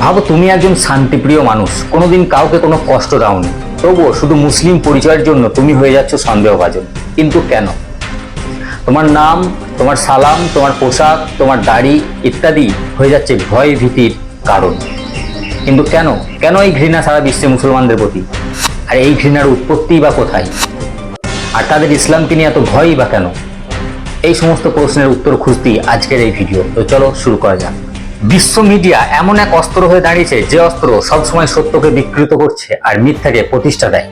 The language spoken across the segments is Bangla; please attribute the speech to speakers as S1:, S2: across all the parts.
S1: ভাবো তুমি একজন শান্তিপ্রিয় মানুষ, কোনোদিন কাউকে কোনো কষ্ট দাওনি। তবুও শুধু মুসলিম পরিচয়ের জন্য তুমি হয়ে যাচ্ছ সন্দেহভাজন। কিন্তু কেন? তোমার নাম, তোমার সালাম, তোমার পোশাক, তোমার দাড়ি ইত্যাদি হয়ে যাচ্ছে ভয় ভীতির কারণ। কিন্তু কেন? কেন এই ঘৃণা সারা বিশ্বে মুসলমানদের প্রতি? আর এই ঘৃণার উৎপত্তি বা কোথায়? আর তাদের ইসলামকে নিয়ে এত ভয়ই বা কেন? এই সমস্ত প্রশ্নের উত্তর খুঁজতেই আজকের এই ভিডিও। তো চলো শুরু করা যাক। বিশ্ব মিডিয়া এমন এক অস্ত্র হয়ে দাঁড়িয়েছে যে অস্ত্র সবসময় সত্যকে বিকৃত করছে আর মিথ্যাকে প্রতিষ্ঠা দেয়।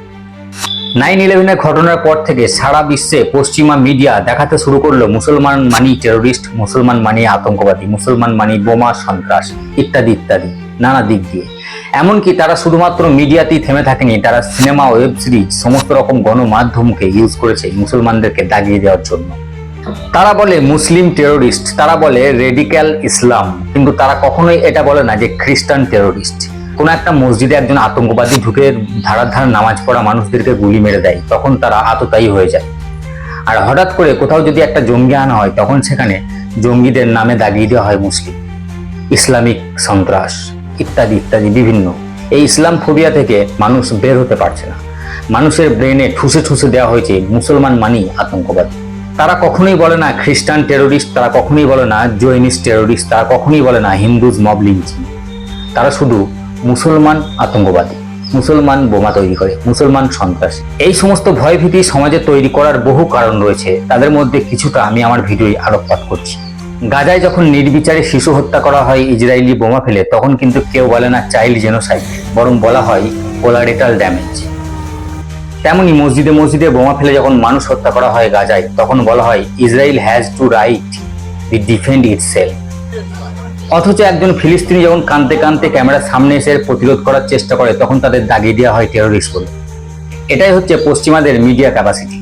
S1: নাইন ইলেভেনের ঘটনার পর থেকে সারা বিশ্বে পশ্চিমা মিডিয়া দেখাতে শুরু করল মুসলমান মানি টেরোরিস্ট, মুসলমান মানি আতঙ্কবাদী, মুসলমান মানি বোমা সন্ত্রাস ইত্যাদি ইত্যাদি, নানা দিক দিয়ে। এমনকি তারা শুধুমাত্র মিডিয়াতেই থেমে থাকেনি, তারা সিনেমা, ওয়েব সিরিজ, সমস্ত রকম গণমাধ্যমকে ইউজ করেছে মুসলমানদেরকে দাগিয়ে দেওয়ার জন্য। তারা বলে মুসলিম টেরোরিস্ট তারা বলে রেডিক্যাল ইসলাম। কিন্তু তারা কখনোই এটা বলে না যে খ্রিস্টান টেরোরিস্ট কোন একটা মসজিদে একজন আতঙ্কবাদী ঢুকে ধারার ধার নামাজ পড়া মানুষদেরকে গুলি মেরে দেয়, তখন তারা আততায়ী হয়ে যায়। আর হঠাৎ করে কোথাও যদি একটা জঙ্গি আনা হয়, তখন সেখানে জঙ্গিদের নামে দাগিয়ে দেওয়া হয় মুসলিম। ইসলামিক সন্ত্রাস, ইত্যাদি ইত্যাদি, বিভিন্ন। এই ইসলাম ফোবিয়া থেকে মানুষ বের হতে পারছে না। মানুষের ব্রেনে ঠুসে ঠুসে দেওয়া হয়েছে মুসলমান মানি আতঙ্কবাদী। তারা কখনোই বলে না খ্রিস্টান টেরোরিস্ট, তারা কখনোই বলে না জৈনিস টেরোরিস্ট, তারা কখনোই বলে না হিন্দুজ মব লিঞ্চিং তারা শুধু মুসলমান আতঙ্কবাদী, মুসলমান বোমা তৈরি করে, মুসলমান সন্ত্রাস। এই সমস্ত ভয়ভীতি সমাজে তৈরি করার বহু কারণ রয়েছে, তাদের মধ্যে কিছুটা আমি আমার ভিডিওয় আলোকপাত করছি। গাজায় যখন নির্বিচারে শিশু হত্যা করা হয়, ইসরায়েলি বোমা ফেলে, তখন কিন্তু কেউ বলে না চাইল্ড জেনোসাইড, বরং বলা হয় কোলারেটাল ড্যামেজ। তেমনি মসজিদে মসজিদে বোমা ফেলে যখন মানুষ হত্যা করা হয় গাজায়, তখন বলা হয়, Israel has to right the defend it অথচ একজন ফিলিস্তিনি যখন কানতে কানতে ক্যামেরার সামনে এসে প্রতিরোধ করার চেষ্টা করে, তখন তাদের দাগিয়ে দেওয়া হয় টেরোরিস্ট বলে। এটাই হচ্ছে পশ্চিমাদের মিডিয়া ক্যাপাসিটি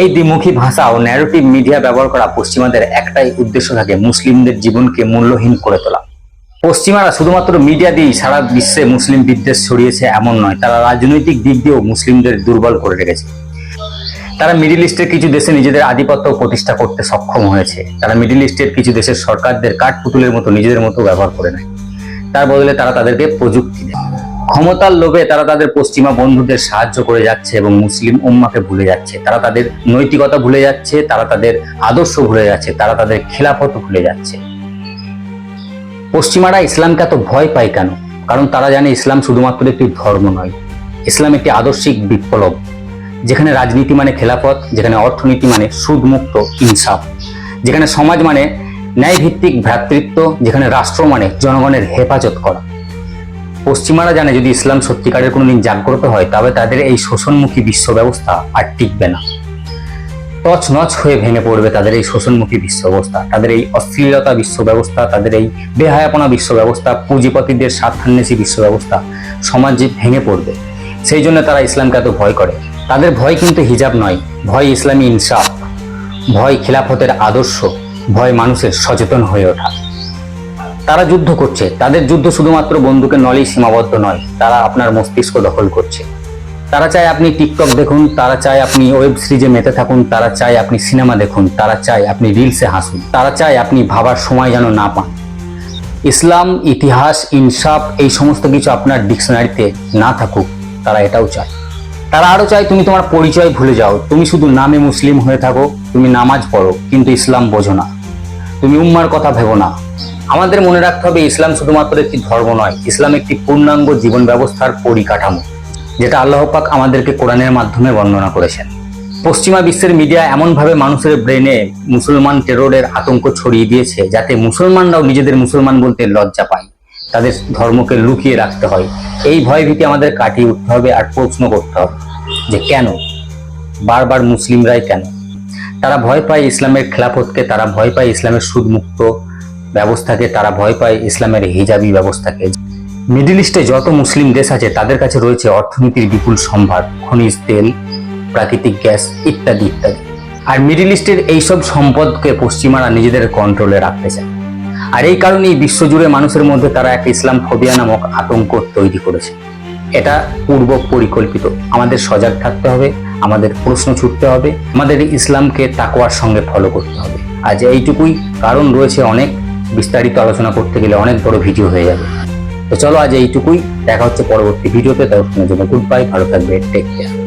S1: এই দ্বিমুখী ভাষা ও ন্যারেটিভ মিডিয়া ব্যবহার করা পশ্চিমাদের একটাই উদ্দেশ্য থাকে, মুসলিমদের জীবনকে মূল্যহীন করে তোলা। পশ্চিমারা শুধুমাত্র মিডিয়া দিয়েই সারা বিশ্বে মুসলিম বিদ্বেষ ছড়িয়েছে এমন নয়, তারা রাজনৈতিক দিক দিয়েও মুসলিমদের দুর্বল করে রেখেছে। তারা মিডিল ইস্টের কিছু দেশে নিজেদের আধিপত্য প্রতিষ্ঠা করতে সক্ষম হয়েছে। তারা মিডিল ইস্টের কিছু দেশের সরকারদের কাঠপুতুলের মতো নিজেদের মতো ব্যবহার করে নেয়। তার বদলে তারা তাদেরকে প্রযুক্তি দেয়। ক্ষমতার লোভে তারা তাদের পশ্চিমা বন্ধুদের সাহায্য করে যাচ্ছে এবং মুসলিম উম্মাকে ভুলে যাচ্ছে। তারা তাদের নৈতিকতা ভুলে যাচ্ছে, তারা তাদের আদর্শ ভুলে যাচ্ছে, তারা তাদের খেলাফত ভুলে যাচ্ছে। পশ্চিমারা ইসলামকে এত ভয় পায় কেন? কারণ তারা জানে ইসলাম শুধুমাত্র একটি ধর্ম নয়। ইসলাম একটি আদর্শিক বিপ্লব, যেখানে রাজনীতি মানে খেলাফত, যেখানে অর্থনীতি মানে সুদমুক্ত ইনসাফ, যেখানে সমাজ মানে ন্যায়ভিত্তিক ভ্রাতৃত্ব, যেখানে রাষ্ট্র মানে জনগণের হেফাজত করা। পশ্চিমারা জানে যদি ইসলাম সত্যিকারের কোনো দিন জাগ্রত হয়, তবে তাদের এই শোষণমুখী বিশ্ব ব্যবস্থা আর টিকবে না। নচ হয়ে ভেঙে পড়বে তাদের এই শোষণমুখী বিশ্ব ব্যবস্থা তাদের এই অশ্লীলতা বিশ্ব ব্যবস্থা, তাদের এই বেহায়াপনা বিশ্ব ব্যবস্থা, পুঁজিপতিদের স্বার্থান্বেষী বিশ্ব ব্যবস্থা সমাজে ভেঙে পড়বে, সেই জন্য তারা ইসলামকে এত ভয় করে। তাদের ভয় কিন্তু হিজাব নয়, ভয় ইসলামী ইনসাফ, ভয় খিলাফতের আদর্শ, ভয় মানুষের সচেতন হয়ে ওঠা। তারা যুদ্ধ করছে, তাদের যুদ্ধ শুধুমাত্র বন্দুকের নলেই সীমাবদ্ধ নয়, তারা আপনার মস্তিষ্ক দখল করছে। তারা চায় আপনি টিকটক দেখুন, তারা চায় আপনি ওয়েব সিরিজে মেতে থাকুন, তারা চায় আপনি সিনেমা দেখুন, তারা চায় আপনি রিলসে হাসুন, তারা চায় আপনি ভাবার সময় যেন না পান। ইসলাম, ইতিহাস, ইনসাফ, এই সমস্ত কিছু আপনার ডিকশনারিতে না থাকুক, তারা এটাও চায়। তারা আরও চায়, তুমি তোমার পরিচয় ভুলে যাও, তুমি শুধু নামে মুসলিম হয়ে থাকো, তুমি নামাজ পড়ো, কিন্তু ইসলাম বোঝো না। তুমি উম্মার কথা ভেবো না। আমাদের মনে রাখতে হবে, ইসলাম শুধুমাত্র একটি ধর্ম নয়, ইসলাম একটি পূর্ণাঙ্গ জীবন ব্যবস্থার পরিকাঠামো। যেটা আল্লাহ পাক আমাদেরকে কোরআনের মাধ্যমে বর্ণনা করেছেন। পশ্চিমা বিশ্বের মিডিয়া এমনভাবে মানুষের ব্রেনে মুসলমান টেরোরের আতঙ্ক ছড়িয়ে দিয়েছে যাতে মুসলমানরাও নিজেদের মুসলমান বলতে লজ্জা পায়। তাদের ধর্মকে লুকিয়ে রাখতে হয়। এই ভয়ভীতি আমাদের কাটিয়ে উঠতে হবে আর প্রশ্ন করতে হবে যে কেন? বারবার মুসলিমরাই কেন? তারা ভয় পায় ইসলামের খেলাফতকে, তারা ভয় পায় ইসলামের সুদমুক্ত ব্যবস্থাকে, তারা ভয় পায় ইসলামের হিজাবি ব্যবস্থাকে। মিডিল ইস্টে যত মুসলিম দেশ আছে, তাদের কাছে রয়েছে অর্থনীতির বিপুল সম্ভার, খনিজ তেল, প্রাকৃতিক গ্যাস ইত্যাদি ইত্যাদি। আর মিডিল ইস্টের এইসব সম্পদকে পশ্চিমারা নিজেদের কন্ট্রোলে রাখতে চায়। আর এই কারণেই বিশ্বজুড়ে মানুষের মধ্যে তারা এক ইসলাম ফোবিয়া নামক আতঙ্ক তৈরি করেছে। এটা পূর্ব পরিকল্পিত। আমাদের সজাগ থাকতে হবে, আমাদের প্রশ্ন ছুটতে হবে, আমাদের ইসলামকে তাকোয়ার সঙ্গে ফলো করতে হবে। আজ এইটুকুই। কারণ রয়েছে অনেক, বিস্তারিত আলোচনা করতে গেলে অনেক বড় ভিডিও হয়ে যাবে। তো চলো আজ এইটুকুই। দেখা হচ্ছে পরবর্তী ভিডিওতে। দর্শনের জন্য গুড বাই ভালো থাকবে টেক কেয়ার